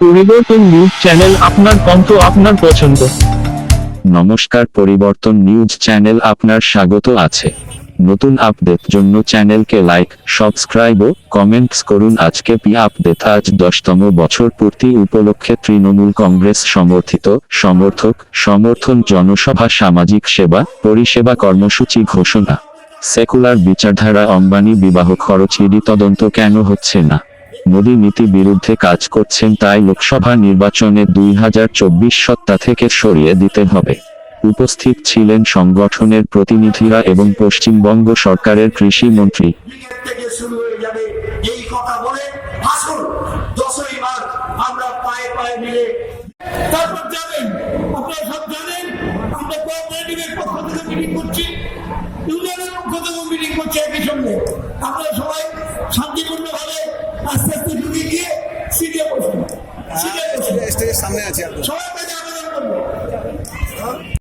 পরিবর্তন news channel আপনার কণ্ঠ আপনার পছন্দ। নমস্কার, পরিবর্তন নিউজ চ্যানেল আপনার স্বাগত আছে। নতুন আপডেট জন্য চ্যানেলকে লাইক, সাবস্ক্রাইব ও কমেন্টস করুন। আজকে পি আপডেট, আজ দশতম বছর পূর্তি উপলক্ষে তৃণমূল কংগ্রেস সমর্থিত সমর্থক সমর্থন জনসভা সামাজিক সেবা, পরিষেবা কর্মসূচি ঘোষণা। সেকুলার বিচারধারা অম্বানি বিবাহ খরচ, ইডি তদন্ত কেন হচ্ছে না? মোদী নীতি বিরুদ্ধে কাজ করছেন তাই লোকসভা নির্বাচনে দুই সত্তা থেকে সরিয়ে দিতে হবে। উপস্থিত ছিলেন সংগঠনের প্রতিনিধিরা এবং পশ্চিমবঙ্গ সরকারের কৃষি মন্ত্রী। আপনারা শান্তিপূর্ণভাবে আস্তে স্টেজের সামনে আছে সবাই আবেদন করব।